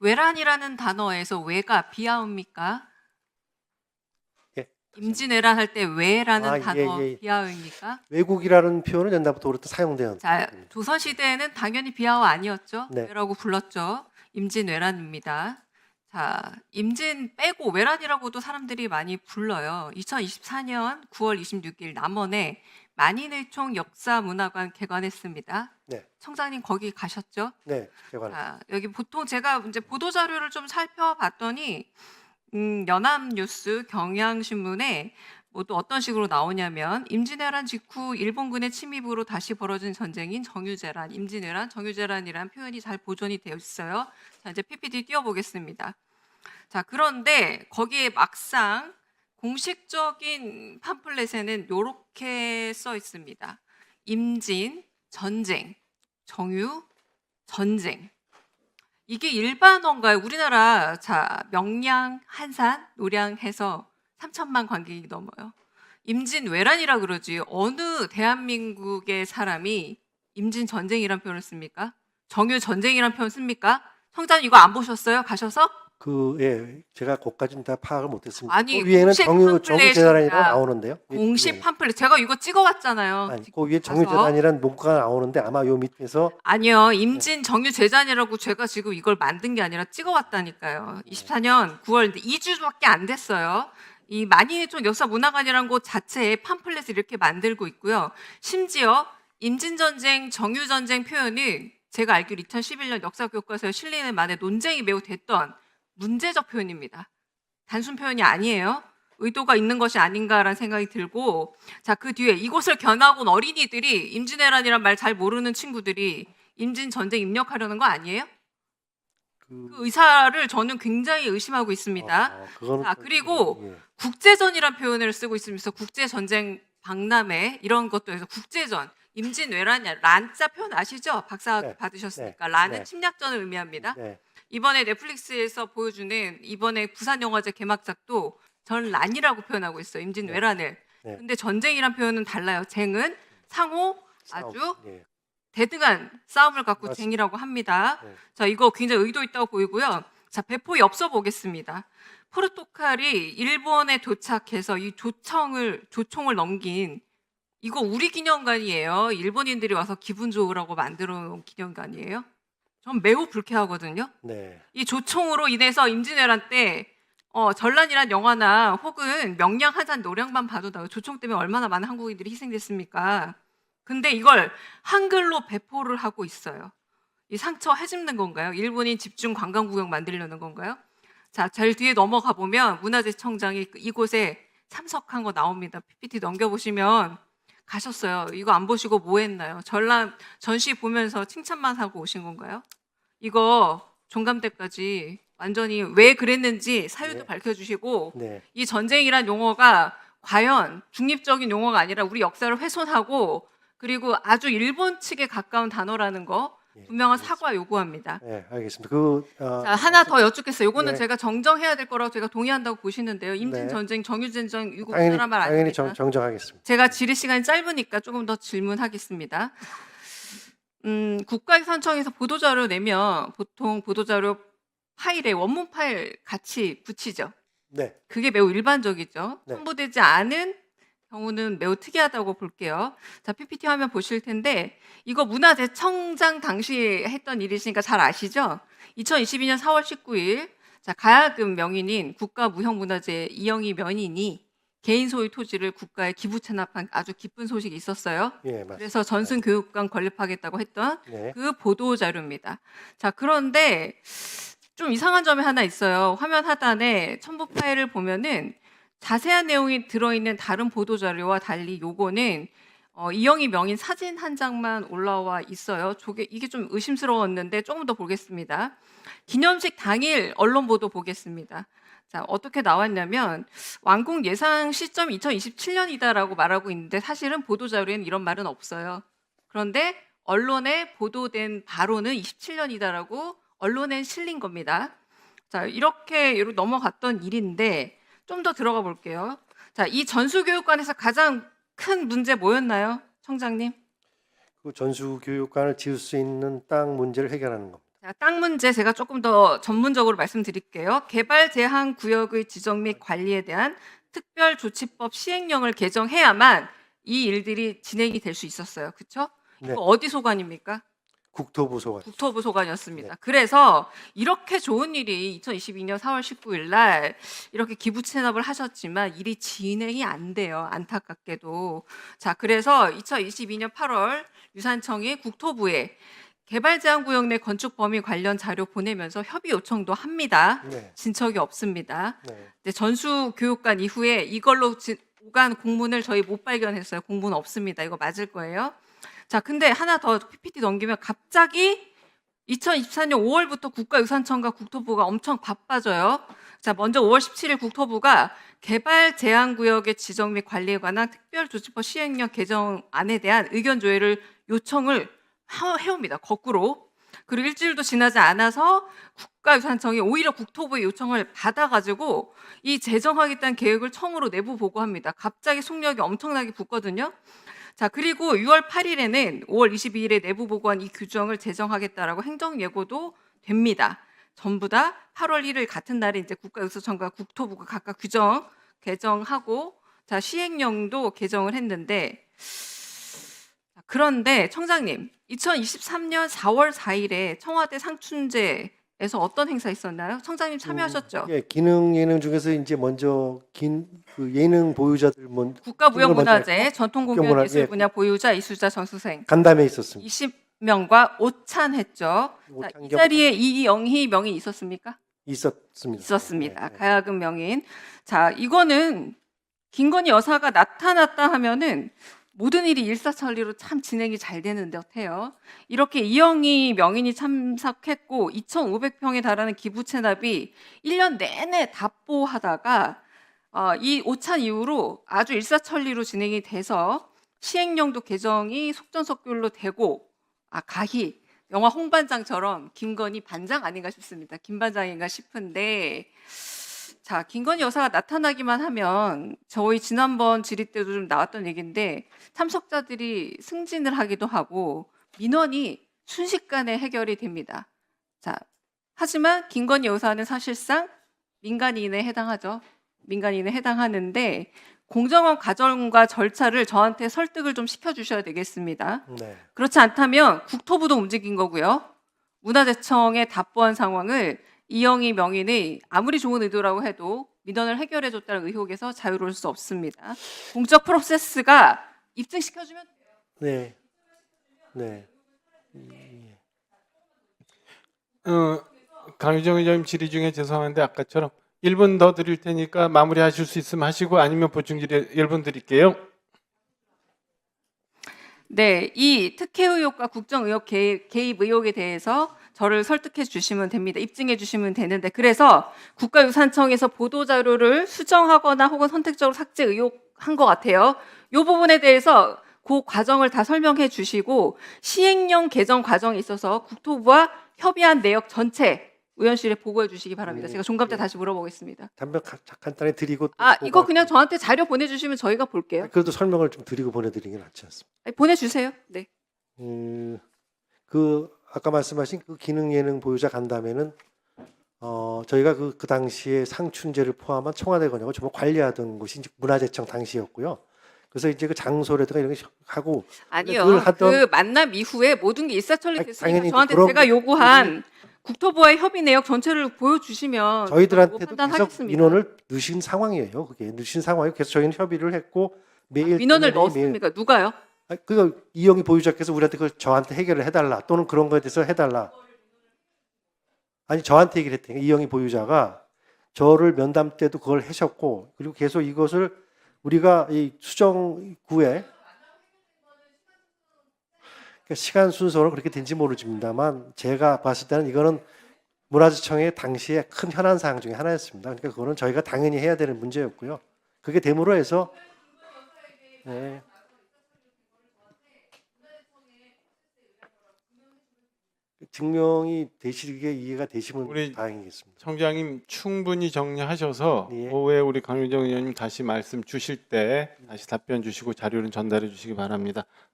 외란이라는 단어에서 외가 비하음입니까? 예. 임진왜란 할때 외라는 아, 예, 단어 예. 비하음입니까? 외국이라는 표현은 옛날부터 사용되었. 자, 조선 시대에는 당연히 비하어 아니었죠. 네. 외라고 불렀죠. 임진왜란입니다. 자, 임진 빼고 외란이라고도 사람들이 많이 불러요. 2024년 9월 26일 남원에 만인의총 역사문화관 개관했습니다. 네. 청장님 거기 가셨죠? 네, 개관. 자, 여기 보통 제가 이제 보도 자료를 좀 살펴봤더니 음, 연합뉴스, 경향신문에 뭐 또 어떤 식으로 나오냐면 임진왜란 직후 일본군의 침입으로 다시 벌어진 전쟁인 정유재란, 임진왜란, 정유재란이라는 표현이 잘 보존이 되어 있어요. 자, 이제 PPT 띄워보겠습니다. 자, 그런데 거기에 막상 공식적인 팜플렛에는 이렇게 써 있습니다. 임진, 전쟁, 정유, 전쟁. 이게 일반어인가요? 우리나라 자 명량, 한산, 노량해서 3천만 관객이 넘어요. 임진왜란이라 그러지 어느 대한민국의 사람이 임진 전쟁이란 표현을 씁니까? 정유 전쟁이란 표현 씁니까? 성자님 이거 안 보셨어요? 가셔서? 그 예, 제가 그까지는 다 파악을 못했습니다. 아니, 그 위에는 정유. 정유재단이라고 나오는데요. 위- 공식 예. 팜플렛 제가 이거 찍어왔잖아요. 아니, 그 위에 가서. 정유재단이라는 문구가 나오는데 아마 요 밑에서 아니요, 임진 정유 재단이라고 제가 지금 이걸 만든 게 아니라 찍어왔다니까요. 24년 9월 2주밖에 안 됐어요. 이 만인의총 역사문화관이라는 곳 자체에 팜플렛을 이렇게 만들고 있고요. 심지어 임진전쟁, 정유전쟁 표현은 제가 알기로 2011년 역사교과서에 실리는 만에 논쟁이 매우 됐던 문제적 표현입니다. 단순 표현이 아니에요. 의도가 있는 것이 아닌가라는 생각이 들고 자 그 뒤에 이곳을 겨나고 온 어린이들이 임진왜란이란 말 잘 모르는 친구들이 임진 전쟁 입력하려는 거 아니에요? 그, 그 의사를 저는 굉장히 의심하고 있습니다. 그거는 자, 또- 그리고 예. 국제전이란 표현을 쓰고 있으면서 국제전쟁 박람회 이런 것도 해서 국제전 임진왜란이야 란자 표현 아시죠? 박사 네, 받으셨으니까 네, 란은 네. 침략전을 의미합니다. 네. 이번에 넷플릭스에서 보여주는 이번에 부산 영화제 개막작도 전 란이라고 표현하고 있어요. 임진왜란을. 네. 근데 전쟁이란 표현은 달라요. 쟁은 상호. 아주 예. 대등한 싸움을 갖고 맞습니다. 쟁이라고 합니다. 네. 자, 이거 굉장히 의도 있다고 보이고요. 자, 배포 엽서 보겠습니다. 포르투갈이 일본에 도착해서 이 조청을 조총을 넘긴 이거 우리 기념관이에요. 일본인들이 와서 기분 좋으라고 만들어 놓은 기념관이에요. 전 매우 불쾌하거든요. 네. 이 조총으로 인해서 임진왜란 때 어, 전란이란 영화나 혹은 명량 한산 노량만 봐도 나요. 조총 때문에 얼마나 많은 한국인들이 희생됐습니까? 근데 이걸 한글로 배포를 하고 있어요. 이 상처 해집는 건가요? 일본인 집중 관광구역 만들려는 건가요? 자, 제일 뒤에 넘어가 보면 문화재청장이 그 이곳에 참석한 거 나옵니다. PPT 넘겨보시면 가셨어요. 이거 안 보시고 뭐 했나요? 전란 전시 보면서 칭찬만 하고 오신 건가요? 이거 종감대까지 완전히 왜 그랬는지 사유도 네. 밝혀주시고 네. 이 전쟁이란 용어가 과연 중립적인 용어가 아니라 우리 역사를 훼손하고 그리고 아주 일본 측에 가까운 단어라는 거 예, 분명한. 사과 요구합니다. 네, 알겠습니다. 그 어, 자, 하나 더 여쭙겠어요. 이거는 네. 제가 정정해야 될 거라고 제가 동의한다고 보시는데요. 임진 네. 전쟁, 정유 전쟁 이거 당연히 우리나라 말 당연히? 정, 정정하겠습니다. 제가 질의 시간이 짧으니까 조금 더 질문하겠습니다. 음, 국가유산청에서 보도자료 내면 보통 보도자료 파일에 원문 파일 같이 붙이죠. 네. 그게 매우 일반적이죠. 네. 첨부되지 않은 경우는 매우 특이하다고 볼게요. 자, PPT 화면 보실 텐데 이거 문화재청장 당시 했던 일이시니까 잘 아시죠? 2022년 4월 19일 자, 가야금 명인인 국가무형문화재 이영희 면인이 개인 소유 토지를 국가에 기부 체납한 아주 기쁜 소식이 있었어요. 예, 맞습니다. 그래서 전순 교육관 건립하겠다고 했던 네. 그 보도 자료입니다. 자, 그런데 좀 이상한 점이 하나 있어요. 화면 하단에 첨부 파일을 보면은 자세한 내용이 들어있는 다른 보도 자료와 달리 요거는 어, 이영희 명인 사진 한 장만 올라와 있어요. 저게 이게 좀 의심스러웠는데 조금 더 보겠습니다. 기념식 당일 언론 보도 보겠습니다. 자, 어떻게 나왔냐면 완공 예상 시점 2027년이다라고 말하고 있는데 사실은 보도 자료에는 이런 말은 없어요. 그런데 언론에 보도된 바로는 27년이다라고 언론에 실린 겁니다. 자, 이렇게 넘어갔던 일인데 좀 더 들어가 볼게요. 자, 이 전수교육관에서 가장 큰 문제 뭐였나요, 청장님? 그 전수 교육관을 지을 수 있는 땅 문제를 해결하는 겁니다. 자, 땅 문제 제가 조금 더 전문적으로 말씀드릴게요. 개발 제한 구역의 지정 및 관리에 대한 특별 조치법 시행령을 개정해야만 이 일들이 진행이 될 수 있었어요. 그렇죠? 네. 이거 어디 소관입니까? 국토부 소관. 국토부 소관이었습니다. 네. 그래서 이렇게 좋은 일이 2022년 4월 19일 날 이렇게 기부 체납을 하셨지만 일이 진행이 안 돼요. 안타깝게도. 자, 그래서 2022년 8월 유산청이 국토부에 개발 제한 구역 내 건축 범위 관련 자료 보내면서 협의 요청도 합니다. 네. 진척이 없습니다. 네. 이제 전수 교육관 이후에 이걸로 지- 오간 공문을 저희 못 발견했어요. 공문 없습니다. 이거 맞을 거예요. 자, 근데 하나 더 PPT 넘기면 갑자기 2024년 5월부터 국가유산청과 국토부가 엄청 바빠져요. 자, 먼저 5월 17일 국토부가 개발 제한 구역의 지정 및 관리에 관한 특별 조치법 시행령 개정안에 대한 의견 조회를 요청을 하- 해옵니다. 거꾸로. 그리고 일주일도 지나지 않아서 국가유산청이 오히려 국토부의 요청을 받아가지고 이 제정하겠다는 계획을 처음으로 내부 보고합니다. 갑자기 속력이 엄청나게 붙거든요. 자, 그리고 6월 8일에는 5월 22일에 내부 보고한 이 규정을 제정하겠다라고 행정 예고도 됩니다. 전부 다 8월 1일 같은 날에 이제 국가유수청과 국토부가 각각 규정 개정하고 자, 시행령도 개정을 했는데 자, 그런데 청장님, 2023년 4월 4일에 청와대 상춘제 에서 어떤 행사 있었나요? 청장님 참여하셨죠? 예, 기능 예능 중에서 이제 먼저 긴그 예능 보유자들 먼 국가무형문화재 전통공연 국가문화- 예술 예. 분야 보유자 이수자 전수생 간담회 있었습니다. 20명과 오찬했죠. 자, 이 자리에 이영희 명이 있었습니까? 있었습니다. 있었습니다. 네, 네. 가야금 명인. 자, 이거는 김건희 여사가 나타났다 하면은 모든 일이 일사천리로 참 진행이 잘 되는 듯 해요. 이렇게 이영희 명인이 참석했고 2,500평에 달하는 기부 체납이 1년 내내 답보하다가 어, 이 오찬 이후로 아주 일사천리로 진행이 돼서 시행령도 개정이 속전속결로 되고 아 가히 영화 홍반장처럼 김건희 반장 아닌가 싶습니다. 김 반장인가 싶은데 자 김건희 여사가 나타나기만 하면 저희 지난번 질의 때도 좀 나왔던 얘기인데 참석자들이 승진을 하기도 하고 민원이 순식간에 해결이 됩니다. 자 하지만 김건희 여사는 사실상 민간인에 해당하죠. 민간인에 해당하는데 공정한 과정과 절차를 저한테 설득을 좀 시켜주셔야 되겠습니다. 네. 그렇지 않다면 국토부도 움직인 거고요. 문화재청에 답보한 상황을 이영희 명인이 아무리 좋은 의도라고 해도 민원을 해결해 줬다는 의혹에서 자유로울 수 없습니다. 공적 프로세스가 입증시켜 주면 네. 네. 어, 강유정 의장님 질의 중에 죄송한데 아까처럼 1분 더 드릴 테니까 마무리하실 수 있으면 하시고 아니면 보충 질의 1분 드릴게요. 네, 이 특혜 의혹과 국정 의혹 개입, 개입 의혹에 대해서 저를 설득해 주시면 됩니다. 입증해 주시면 되는데 그래서 국가유산청에서 보도 자료를 수정하거나 혹은 선택적으로 삭제 의혹한 것 같아요. 이 부분에 대해서 그 과정을 다 설명해 주시고 시행령 개정 과정에 있어서 국토부와 협의한 내역 전체 의원실에 보고해 주시기 바랍니다. 음, 제가 종감 때 네. 다시 물어보겠습니다. 담배 가- 간단히 드리고 또 아, 이거 그냥. 저한테 자료 보내주시면 저희가 볼게요. 그래도 설명을 좀 드리고 보내드리는 게 낫지 않습니까? 아니, 보내주세요. 네. 음, 그 아까 말씀하신 그 기능 예능 보유자 간담회는 어 저희가 그, 그 당시에 상춘제를 포함한 청와대 권역을 전부 관리하던 곳이 문화재청 당시였고요. 그래서 이제 그 장소라든가 이런 게 하고 아니요. 그 만남 이후에 모든 게 일사천리 됐으니까 저한테 제가 요구한 국토부와의 협의 내역 전체를 보여주시면 저희들한테도 뭐 계속. 민원을 넣으신 상황이에요. 그게 넣으신 상황이고 계속 저희는 협의를 했고 매일 민원을 매일 넣었습니까? 누가요? 아, 그거 이영희 보유자께서 우리한테 그걸 저한테 해결을 해달라 또는 그런 거에 대해서 해달라. 아니 저한테 얘기를 했대요. 이영희 보유자가 저를 면담 때도 그걸 하셨고 그리고 계속 이것을 우리가 이 수정구에 그러니까 시간 순서로 그렇게 된지 모르집니다만 제가 봤을 때는 이거는 문화재청의 당시에 큰 현안 사항 중에 하나였습니다. 그러니까 그거는 저희가 당연히 해야 되는 문제였고요. 그게 됨으로 해서 네. 증명이 되시게 이해가 되시면 우리 다행이겠습니다. 청장님 충분히 정리하셔서 예. 오후에 우리 강유정 의원님 다시 말씀 주실 때 다시 답변 주시고 자료는 전달해 주시기 바랍니다.